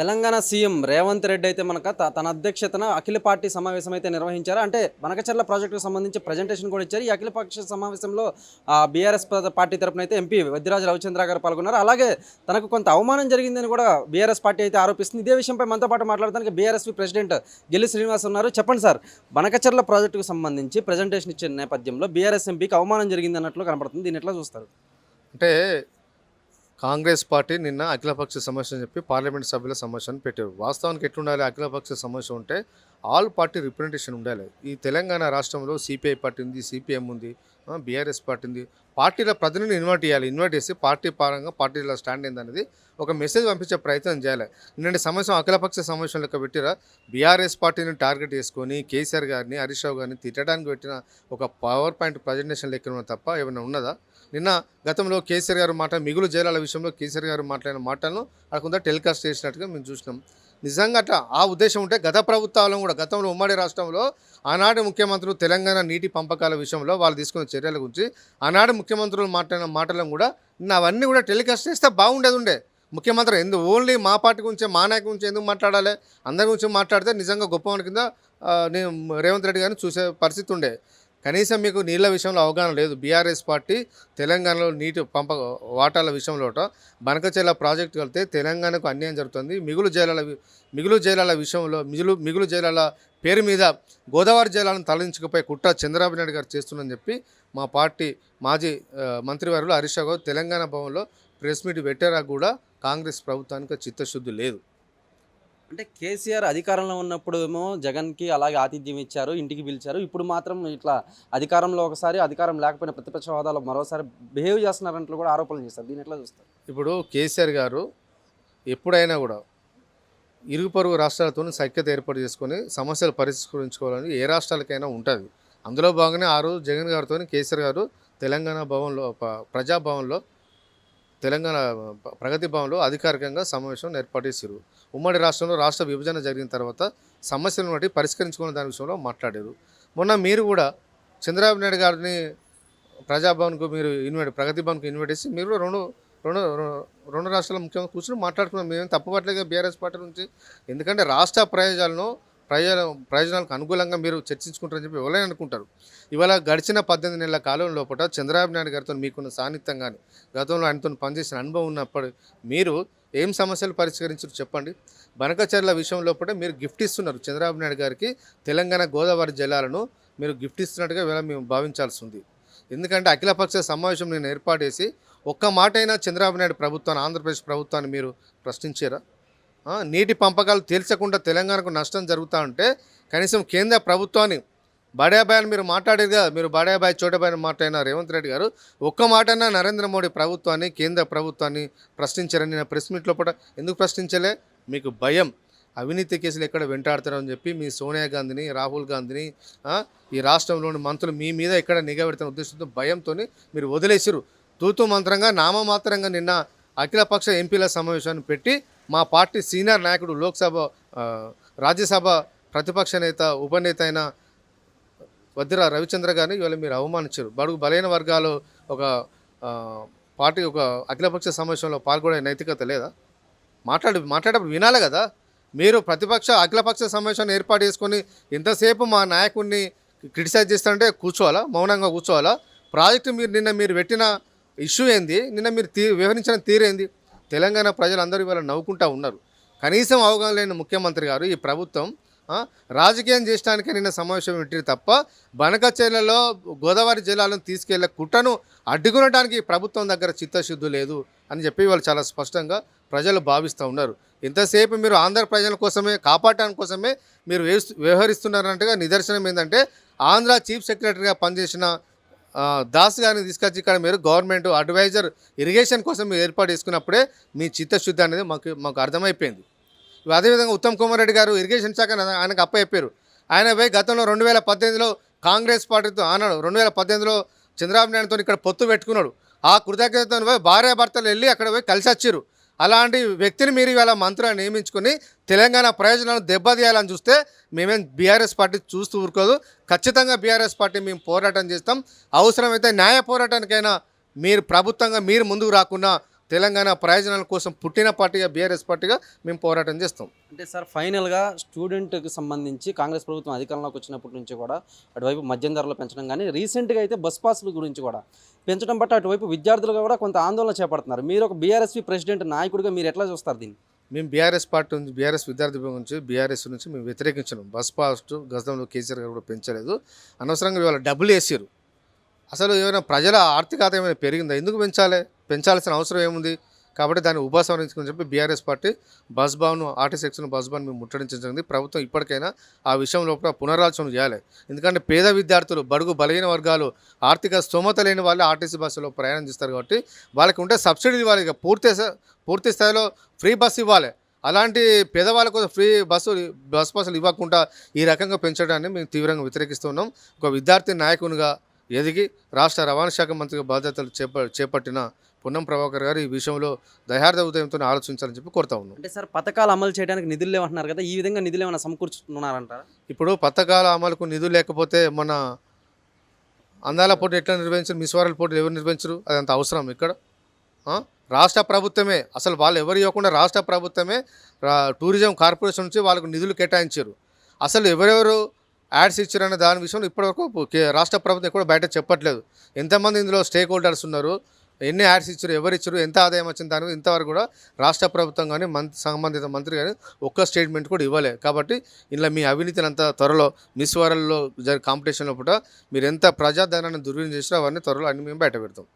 Telangana CM Revanth Reddy అయితే మనక తన అధ్యక్షతన అఖిల పార్టీ సమావేశం అయితే నిర్వహించారు. అంటే బనకచర్ల ప్రాజెక్టుకు సంబంధించి ప్రజెంటేషన్ కూడా ఇచ్చారు. ఈ అఖిల పక్ష సమావేశంలో బీఆర్ఎస్ పార్టీ తరపున అయితే ఎంపీ వద్దిరాజు రవిచంద్ర గారు పాల్గొన్నారు. అలాగే తనకు కొంత అవమానం జరిగిందని కూడా బీఆర్ఎస్ పార్టీ అయితే ఆరోపిస్తుంది. ఇదే విషయంపై మనతో పాటు మాట్లాడడానికి బీఆర్ఎస్పీ ప్రెసిడెంట్ గెల్లి శ్రీనివాస్ ఉన్నారు. చెప్పండి సార్ బనకచర్ల ప్రాజెక్టుకు సంబంధించి ప్రజెంటేషన్ ఇచ్చిన నేపథ్యంలో బీఆర్ఎస్ ఎంపీకి అవమానం జరిగింది అన్నట్లు కనపడుతుంది. దీన్ని ఎట్లా చూస్తారు? అంటే కాంగ్రెస్ పార్టీ నిన్న అఖిలపక్ష సమస్య అని చెప్పి పార్లమెంట్ సభ్యుల సమస్యను పెట్టారు. వాస్తవానికి ఎట్లుండాలి అఖిలపక్ష సమస్య ఉంటే ఆల్ పార్టీ రిప్రజెంటేషన్ ఉండాలి. ఈ తెలంగాణ రాష్ట్రంలో సిపిఐ పార్టీ ఉంది సిపిఎం ఉంది బీఆర్ఎస్ పార్టీ ఉంది. పార్టీల ప్రతినిధిని ఇన్వైట్ చేయాలి. ఇన్వైట్ చేసి పార్టీ పరంగా పార్టీల స్టాండ్ ఏందనేది ఒక మెసేజ్ పంపించే ప్రయత్నం చేయాలి. నిన్నటి సమస్య అఖిలపక్ష సమావేశం లెక్క పెట్టిరా? బీఆర్ఎస్ పార్టీని టార్గెట్ చేసుకొని కేసీఆర్ గారిని హరీష్ రావు గారిని తిట్టడానికి పెట్టిన ఒక పవర్ పాయింట్ ప్రజెంటేషన్ లెక్క తప్ప ఏమైనా ఉన్నదా? నిన్న గతంలో కేసీఆర్ గారు మాట మిగులు జైలాల విషయంలో కేసీఆర్ గారు మాట్లాడిన మాటలను అక్కడ టెలికాస్ట్ చేసినట్టుగా మేము చూసినాం. నిజంగా ఆ ఉద్దేశం ఉంటే గత ప్రభుత్వాలను కూడా గతంలో ఉమ్మడి రాష్ట్రంలో ఆనాటి ముఖ్యమంత్రులు తెలంగాణ నీటి పంపకాల విషయంలో వాళ్ళు తీసుకున్న చర్యల గురించి ఆనాటి ముఖ్యమంత్రులు మాట్లాడిన మాటలను కూడా అవన్నీ కూడా టెలికాస్ట్ చేస్తే బాగుండేది ఉండే. ముఖ్యమంత్రి ఎందుకు ఓన్లీ మా పార్టీ గురించి మా నాయకు గురించి ఎందుకు మాట్లాడాలి? అందరి గురించి మాట్లాడితే నిజంగా గొప్పవాని కింద నేను రేవంత్ రెడ్డి గారిని చూసే పరిస్థితి ఉండే. కనీసం మీకు నీళ్ళ విషయంలో అవగాహన లేదు. బీఆర్ఎస్ పార్టీ తెలంగాణలో నీటి పంప వాటాల విషయంలో బనకచెల్ల ప్రాజెక్టు వెళ్తే తెలంగాణకు అన్యాయం జరుగుతుంది. మిగులు జైలాల మిగులు జైలాల విషయంలో మిగులు మిగులు జైలాల పేరు మీద గోదావరి జలాలను తరలించకపోయి కుట్ర చంద్రబాబు నాయుడు గారు చేస్తుందని చెప్పి మా పార్టీ మాజీ మంత్రివర్యులు హరీష్ తెలంగాణ భవన్లో ప్రెస్ మీట్ పెట్టారా కూడా కాంగ్రెస్ ప్రభుత్వానికి చిత్తశుద్ధి లేదు. అంటే కేసీఆర్ అధికారంలో ఉన్నప్పుడు ఏమో జగన్కి అలాగే ఆతిథ్యం ఇచ్చారు ఇంటికి పిలిచారు. ఇప్పుడు మాత్రం ఇట్లా అధికారంలో ఒకసారి అధికారం లేకపోయినా ప్రతిపక్ష హోదాలో మరోసారి బిహేవ్ చేస్తున్నారంటూ కూడా ఆరోపణలు చేస్తారు దీని ఎట్లా చూస్తారు? ఇప్పుడు కేసీఆర్ గారు ఎప్పుడైనా కూడా ఇరుగు పొరుగు రాష్ట్రాలతో సఖ్యత ఏర్పాటు చేసుకొని సమస్యలు పరిష్కరించుకోవాలని ఏ రాష్ట్రాలకైనా ఉంటుంది. అందులో భాగంగానే ఆ రోజు జగన్ గారితో కేసీఆర్ గారు తెలంగాణ భవన్లో ప్రజాభవన్లో తెలంగాణ ప్రగతి భవన్లో అధికారికంగా సమావేశం ఏర్పాటేశారు ఉమ్మడి రాష్ట్రంలో రాష్ట్ర విభజన జరిగిన తర్వాత సమస్యలను బట్టి పరిష్కరించుకున్న దాని విషయంలో మాట్లాడారు. మొన్న మీరు కూడా చంద్రబాబు నాయుడు గారిని ప్రజాభవన్కు మీరు ఇన్వైట్ ప్రగతి భవన్కు ఇన్వైట్ చేసి మీరు రెండు రెండు రెండు- రాష్ట్రాల ముఖ్యంగా కూర్చొని మాట్లాడుకున్నాం మేము తప్పుపట్టలేదు బీఆర్ఎస్ పార్టీ నుంచి. ఎందుకంటే రాష్ట్ర ప్రయోజనాలను ప్రయోజన ప్రయోజనాలకు అనుకూలంగా మీరు చర్చించుకుంటారని చెప్పి ఎవరైనా అనుకుంటారు. ఇవాళ గడిచిన పద్దెనిమిది నెలల కాలం లోపల చంద్రబాబు నాయుడు గారితో మీకున్న సాన్నిధ్యం కానీ గతంలో ఆయనతో పనిచేసిన అనుభవం ఉన్నప్పుడు మీరు ఏం సమస్యలు పరిష్కరించారు చెప్పండి. బనకచర్ల విషయం లోపల మీరు గిఫ్ట్ ఇస్తున్నారు. చంద్రబాబు నాయుడు గారికి తెలంగాణ గోదావరి జలాలను మీరు గిఫ్ట్ ఇస్తున్నట్టుగా ఇవాళ మేము భావించాల్సి ఉంది. ఎందుకంటే అఖిలపక్ష సమావేశం నేను ఏర్పాటు చేసి ఒక్క మాట అయినా చంద్రబాబు నాయుడు ప్రభుత్వాన్ని ఆంధ్రప్రదేశ్ ప్రభుత్వాన్ని మీరు ప్రశ్నించారా? నీటి పంపకాలు తేల్చకుండా తెలంగాణకు నష్టం జరుగుతూ ఉంటే కనీసం కేంద్ర ప్రభుత్వాన్ని బాడాబాయ్ మీరు మాట్లాడేది కదా మీరు బాడాబాయ్ చోటబాయ్ మాట్లాడిన రేవంత్ రెడ్డి గారు ఒక్క మాటైనా నరేంద్ర మోడీ ప్రభుత్వాన్ని కేంద్ర ప్రభుత్వాన్ని ప్రశ్నించారని నేను ప్రెస్ మీట్ లోపల ఎందుకు ప్రశ్నించలే? మీకు భయం. అవినీతి కేసులు ఎక్కడ వెంటాడతారని చెప్పి మీ సోనియా గాంధీని రాహుల్ గాంధీని ఈ రాష్ట్రంలోని మంత్రులు మీ మీద ఎక్కడ నిఘా పెడుతున్న ఉద్దేశంతో భయంతో మీరు వదిలేసిరు తూతు మంత్రంగా నామమాత్రంగా నిన్న అఖిలపక్ష ఎంపీల సమావేశాన్ని పెట్టి మా పార్టీ సీనియర్ నాయకుడు లోక్సభ రాజ్యసభ ప్రతిపక్ష నేత ఉపనేత అయిన వద్దిర రవిచంద్ర గారిని ఇవాళ మీరు అవమానించారు. బడుగు బలైన వర్గాలు ఒక పార్టీ ఒక అఖిలపక్ష సమావేశంలో పాల్గొనే నైతికత లేదా? మాట్లాడు మాట్లాడేటప్పుడు వినాలి కదా. మీరు ప్రతిపక్ష అఖిలపక్ష సమావేశాన్ని ఏర్పాటు చేసుకొని ఇంతసేపు మా నాయకుడిని క్రిటిసైజ్ చేస్తుంటే కూర్చోవాలా? మౌనంగా కూర్చోవాలా? ప్రాజెక్టు మీరు నిన్న మీరు పెట్టిన ఇష్యూ ఏంది? నిన్న మీరు తీ వివరించిన తీరేంది తెలంగాణ ప్రజలందరూ ఇవాళ నవ్వుకుంటా ఉన్నారు. కనీసం అవగాహన లేని ముఖ్యమంత్రి గారు ఈ ప్రభుత్వం రాజకీయం చేయడానికి నిన్న సమావేశం పెట్టింది తప్ప బనకచర్లలో గోదావరి జిల్లాలను తీసుకెళ్ళే కుట్రను అడ్డుకునడానికి ప్రభుత్వం దగ్గర చిత్తశుద్ధి లేదు అని చెప్పి వాళ్ళు చాలా స్పష్టంగా ప్రజలు భావిస్తూ ఉన్నారు. ఇంతసేపు మీరు ఆంధ్ర ప్రజల కోసమే కాపాడటానికి కోసమే మీరు వ్యవహరిస్తున్నారంటగా నిదర్శనం ఏంటంటే ఆంధ్ర చీఫ్ సెక్రటరీగా పనిచేసిన దాస్ గారిని తీసుకొచ్చి ఇక్కడ మీరు గవర్నమెంట్ అడ్వైజర్ ఇరిగేషన్ కోసం మీరు ఏర్పాటు చేసుకున్నప్పుడే మీ చిత్తశుద్ధి అనేది మాకు మాకు అర్థమైపోయింది. అదేవిధంగా ఉత్తమ్ కుమార్ రెడ్డి గారు ఇరిగేషన్ శాఖ ఆయనకు అప్పచెప్పారు. ఆయన పోయి గతంలో రెండు వేల పద్దెనిమిదిలో కాంగ్రెస్ పార్టీతో ఆనాడు రెండు వేల పద్దెనిమిదిలో చంద్రబాబు నాయుడుతో ఇక్కడ పొత్తు పెట్టుకున్నాడు. ఆ కృతజ్ఞతతో పోయి భార్యాభర్తలు వెళ్ళి అక్కడ పోయి కలిసి వచ్చారు అలాంటి వ్యక్తిని మీరు ఇవాళ మంత్రిగా నియమించుకొని తెలంగాణ ప్రయోజనాలను దెబ్బతీయాలని చూస్తే మేమేం బీఆర్ఎస్ పార్టీ చూస్తూ ఊరుకోదు. ఖచ్చితంగా బీఆర్ఎస్ పార్టీ మేము పోరాటం చేస్తాం. అవసరమైతే న్యాయ పోరాటానికైనా మీరు ప్రభుత్వంగా మీరు ముందుకు రాకుండా తెలంగాణ ప్రయోజనాల కోసం పుట్టిన పార్టీగా బీఆర్ఎస్ పార్టీగా మేము పోరాటం చేస్తాం. అంటే సార్ ఫైనల్గా స్టూడెంట్కి సంబంధించి కాంగ్రెస్ ప్రభుత్వం అధికారంలోకి వచ్చినప్పటి నుంచి కూడా అటువైపు మద్యం ధరలు పెంచడం కానీ రీసెంట్గా అయితే బస్ పాసుల గురించి కూడా పెంచడం బట్టి అటువైపు విద్యార్థులుగా కూడా కొంత ఆందోళన చేపడుతున్నారు. మీరు ఒక బీఆర్ఎస్పీ ప్రెసిడెంట్ నాయకుడిగా మీరు ఎట్లా చూస్తారు దీన్ని? మేము బీఆర్ఎస్ పార్టీ నుంచి బీఆర్ఎస్ విద్యార్థి విభాగం నుంచి బీఆర్ఎస్ నుంచి మేము వ్యతిరేకించినాం. బస్ పాస్ గతంలో కేసీఆర్ గారు కూడా పెంచలేదు. అనవసరంగా ఇవాళ డబ్బులు వేసారు అసలు ఏమైనా ప్రజల ఆర్థిక ఆదాయం ఏమైనా పెరిగిందా? ఎందుకు పెంచాలి? పెంచాల్సిన అవసరం ఏముంది? కాబట్టి దాన్ని ఉపసంహరించుకుని చెప్పి BRS party bus Bhavan RTC section bus Bhavan మేము ముట్టడించింది ప్రభుత్వం ఇప్పటికైనా ఆ విషయం లోపల పునరాలోచన చేయాలి. ఎందుకంటే పేద విద్యార్థులు బడుగు బలహీన వర్గాలు ఆర్థిక స్తోమత లేని వాళ్ళు ఆర్టీసీ బస్సులో ప్రయాణం చేస్తారు కాబట్టి వాళ్ళకి ఉంటే సబ్సిడీలు ఇవ్వాలి. ఇక పూర్తి పూర్తి స్థాయిలో ఫ్రీ బస్ ఇవ్వాలి. అలాంటి పేదవాళ్ళ కోసం ఫ్రీ బస్సు బస్ బస్సులు ఇవ్వకుండా ఈ రకంగా పెంచడాన్ని మేము తీవ్రంగా వ్యతిరేకిస్తున్నాం. ఒక విద్యార్థి నాయకునిగా ఎదిగి రాష్ట్ర రవాణా శాఖ మంత్రిగా బాధ్యతలు చేప చేపట్టిన పొన్నం ప్రభాకర్ గారు ఈ విషయంలో దయార్థ ఉదయంతో ఆలోచించాలని చెప్పి కోరుతా ఉన్నాం. అంటే సార్ పథకాలు అమలు చేయడానికి నిధులు లేవంటున్నారు కదా ఈ విధంగా నిధులు ఏమైనా సమకూర్చుతున్నారంటారా ఇప్పుడు పథకాల అమలుకు నిధులు లేకపోతే మన అందాల పోటీ ఎట్లా నిర్వహించారు మిస్వారాల పోటీలు ఎవరు నిర్వహించరు అదంత అవసరం ఇక్కడ? రాష్ట్ర ప్రభుత్వమే అసలు వాళ్ళు ఎవరు ఇవ్వకుండా రాష్ట్ర ప్రభుత్వమే టూరిజం కార్పొరేషన్ నుంచి వాళ్ళకు నిధులు కేటాయించారు. అసలు ఎవరెవరు యాడ్స్ ఇచ్చారనే దాని విషయంలో ఇప్పటివరకు రాష్ట్ర ప్రభుత్వం ఎక్కడ బయట చెప్పట్లేదు. ఎంతమంది ఇందులో స్టేక్ హోల్డర్స్ ఉన్నారు ఎన్ని యాడ్స్ ఇచ్చారు ఎవరు ఇచ్చారు ఎంత ఆదాయం వచ్చింది దాని ఇంతవరకు కూడా రాష్ట్ర ప్రభుత్వం కానీ మంత్ సంబంధిత మంత్రి కానీ ఒక్క స్టేట్మెంట్ కూడా ఇవ్వలే. కాబట్టి ఇలా మీ అవినీతిని అంత త్వరలో మిస్ వరల్డ్లో జరిగే కాంపిటీషన్లో పూట మీరు ఎంత ప్రజాధనాన్ని దుర్వినియోగం చేసినా అవన్నీ త్వరలో అన్ని మేము బయట పెడతాం.